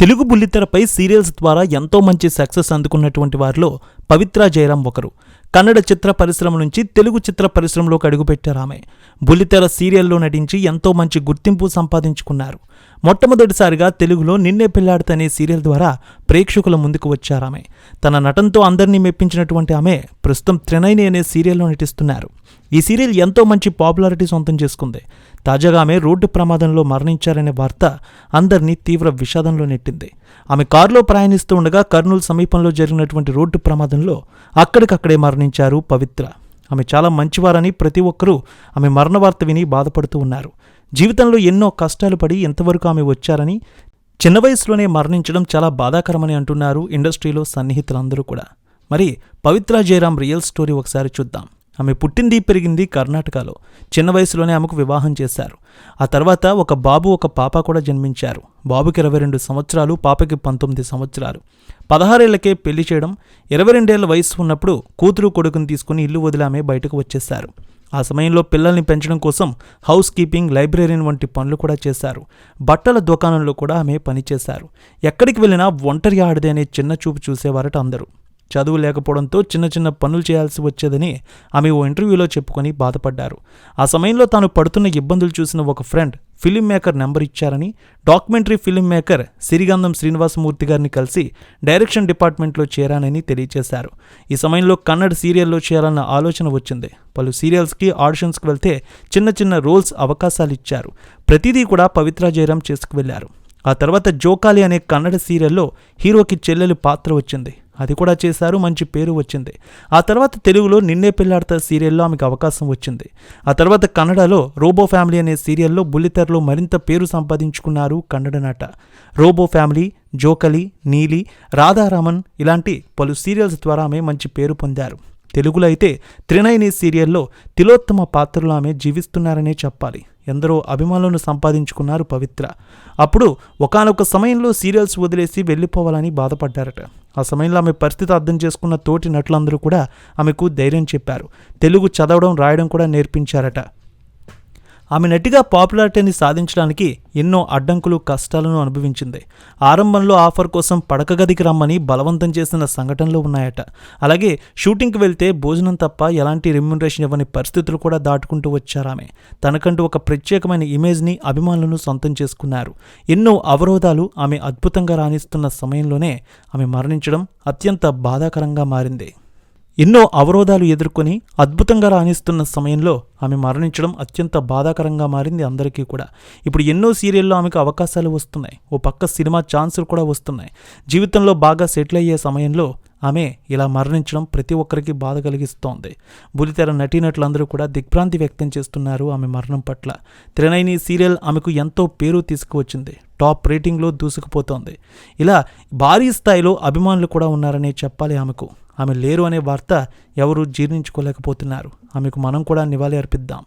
Telugu బుల్లితెరపై serials ద్వారా ఎంతో మంచి సక్సెస్ అందుకున్నటువంటి వారిలో పవిత్ర జయరాం ఒకరు. కన్నడ చిత్ర పరిశ్రమ నుంచి తెలుగు చిత్ర పరిశ్రమలోకి అడుగుపెట్టారు ఆమె బుల్లితెర సీరియల్లో నటించి ఎంతో మంచి గుర్తింపు సంపాదించుకున్నారు. మొట్టమొదటిసారిగా తెలుగులో నిన్నే పెళ్ళాడుతనే సీరియల్ ద్వారా ప్రేక్షకుల ముందుకు వచ్చారు ఆమె తన నటనతో అందరినీ మెప్పించినటువంటి ఆమె ప్రస్తుతం త్రినైని అనే సీరియల్లో నటిస్తున్నారు. ఈ సీరియల్ ఎంతో మంచి పాపులారిటీ సొంతం చేసుకుంది. తాజాగా ఆమె రోడ్డు ప్రమాదంలో మరణించారనే వార్త అందరినీ తీవ్ర విషాదంలో నెట్టింది. ఆమె కారులో ప్రయాణిస్తూ ఉండగా కర్నూలు సమీపంలో జరిగినటువంటి రోడ్డు ప్రమాదంలో అక్కడికక్కడే మరణించారు పవిత్ర. ఆమె చాలా మంచివారని ప్రతి ఒక్కరూ ఆమె మరణ వార్త విని బాధపడుతూ ఉన్నారు. జీవితంలో ఎన్నో కష్టాలు పడి ఎంతవరకు ఆమె వచ్చారని చిన్న వయసులోనే మరణించడం చాలా బాధాకరమని అంటున్నారు ఇండస్ట్రీలో సన్నిహితులందరూ కూడా. మరి పవిత్ర జయరాం రియల్ స్టోరీ ఒకసారి చూద్దాం. ఆమె పుట్టింది పెరిగింది కర్ణాటకలో. చిన్న వయసులోనే ఆమెకు వివాహం చేశారు. ఆ తర్వాత ఒక బాబు ఒక పాప కూడా జన్మించారు. బాబుకి ఇరవై రెండు సంవత్సరాలు పాపకి పంతొమ్మిది సంవత్సరాలు. పదహారేళ్ళకే పెళ్ళి చేయడం ఇరవై రెండేళ్ళ వయసు ఉన్నప్పుడు కూతురు కొడుకుని తీసుకుని ఇల్లు వదిలి ఆమె బయటకు వచ్చేశారు. ఆ సమయంలో పిల్లల్ని పెంచడం కోసం హౌస్ కీపింగ్ లైబ్రరీన్ వంటి పనులు కూడా చేశారు. బట్టల దుకాణంలో కూడా ఆమె పనిచేశారు. ఎక్కడికి వెళ్ళినా ఒంటరి ఆడదే అనే చిన్న చూపు చూసేవారట అందరూ. చదువు లేకపోవడంతో చిన్న చిన్న పనులు చేయాల్సి వచ్చేదని ఆమె ఓ ఇంటర్వ్యూలో చెప్పుకొని బాధపడ్డారు. ఆ సమయంలో తాను పడుతున్న ఇబ్బందులు చూసిన ఒక ఫ్రెండ్ ఫిలిం మేకర్ నెంబర్ ఇచ్చారని documentary film maker Sirigandham Srinivasamurthy గారిని కలిసి డైరెక్షన్ డిపార్ట్మెంట్లో చేరానని తెలియజేశారు ఈ సమయంలో కన్నడ సీరియల్లో చేయాలన్న ఆలోచన వచ్చింది. పలు సీరియల్స్కి ఆడిషన్స్కి వెళ్తే చిన్న చిన్న రోల్స్ అవకాశాలు ఇచ్చారు. ప్రతిదీ కూడా పవిత్ర జయరాం చేసుకువెళ్ళారు ఆ తర్వాత జోకాలి అనే కన్నడ సీరియల్లో హీరోకి చెల్లెలు పాత్ర వచ్చింది. అది కూడా చేశారు మంచి పేరు వచ్చింది. ఆ తర్వాత తెలుగులో నిన్నే పెళ్ళాడతా సీరియల్లో ఆమెకు అవకాశం వచ్చింది. ఆ తర్వాత కన్నడలో రోబో ఫ్యామిలీ అనే సీరియల్లో బుల్లితెరలో మరింత పేరు సంపాదించుకున్నారు కన్నడ నట. రోబో ఫ్యామిలీ జోకలి నీలి రాధారామన్ ఇలాంటి పలు సీరియల్స్ ద్వారా ఆమె మంచి పేరు పొందారు. తెలుగులో అయితే త్రినయని సీరియల్లో తిలోత్తమ పాత్రలు ఆమె జీవిస్తున్నారనే చెప్పాలి. ఎందరో అభిమానులను సంపాదించుకున్నారు పవిత్ర. అప్పుడు ఒకానొక సమయంలో సీరియల్స్ వదిలేసి వెళ్ళిపోవాలని బాధపడ్డారట. ఆ సమయంలో ఆమె పరిస్థితి అర్థం చేసుకున్న తోటి నటులందరూ కూడా ఆమెకు ధైర్యం చెప్పారు. తెలుగు చదవడం రాయడం కూడా నేర్పించారట. ఆమె నటిగా పాపులారిటీని సాధించడానికి ఎన్నో అడ్డంకులు కష్టాలను అనుభవించింది. ఆరంభంలో ఆఫర్ కోసం పడక గదికి రమ్మని బలవంతం చేసిన సంఘటనలు ఉన్నాయట. అలాగే షూటింగ్కి వెళ్తే భోజనం తప్ప ఎలాంటి రెమ్యునరేషన్ ఇవ్వని పరిస్థితులు కూడా దాటుకుంటూ వచ్చారామె తనకంటూ ఒక ప్రత్యేకమైన ఇమేజ్ని అభిమానులను సొంతం చేసుకున్నారు. ఎన్నో అవరోధాలు ఆమె అద్భుతంగా రాణిస్తున్న సమయంలోనే ఆమె మరణించడం అత్యంత బాధాకరంగా మారింది. ఎన్నో అవరోధాలు ఎదుర్కొని అద్భుతంగా రాణిస్తున్న సమయంలో ఆమె మరణించడం అత్యంత బాధాకరంగా మారింది అందరికీ కూడా. ఇప్పుడు ఎన్నో సీరియల్లో ఆమెకు అవకాశాలు వస్తున్నాయి. ఓ పక్క సినిమా ఛాన్సులు కూడా వస్తున్నాయి. జీవితంలో బాగా సెటిల్ అయ్యే సమయంలో ఆమె ఇలా మరణించడం ప్రతి ఒక్కరికి బాధ కలిగిస్తోంది. బులితెర నటీనటులందరూ కూడా దిగ్భ్రాంతి వ్యక్తం చేస్తున్నారు ఆమె మరణం పట్ల. త్రినైని సీరియల్ ఆమెకు ఎంతో పేరు తీసుకువచ్చింది. టాప్ రేటింగ్లో దూసుకుపోతోంది. ఇలా భారీ స్థాయిలో అభిమానులు కూడా ఉన్నారనే చెప్పాలి ఆమెకు. ఆమె లేరు అనే వార్త ఎవరూ జీర్ణించుకోలేకపోతున్నారు. ఆమెకు మనం కూడా నివాళి అర్పిద్దాం.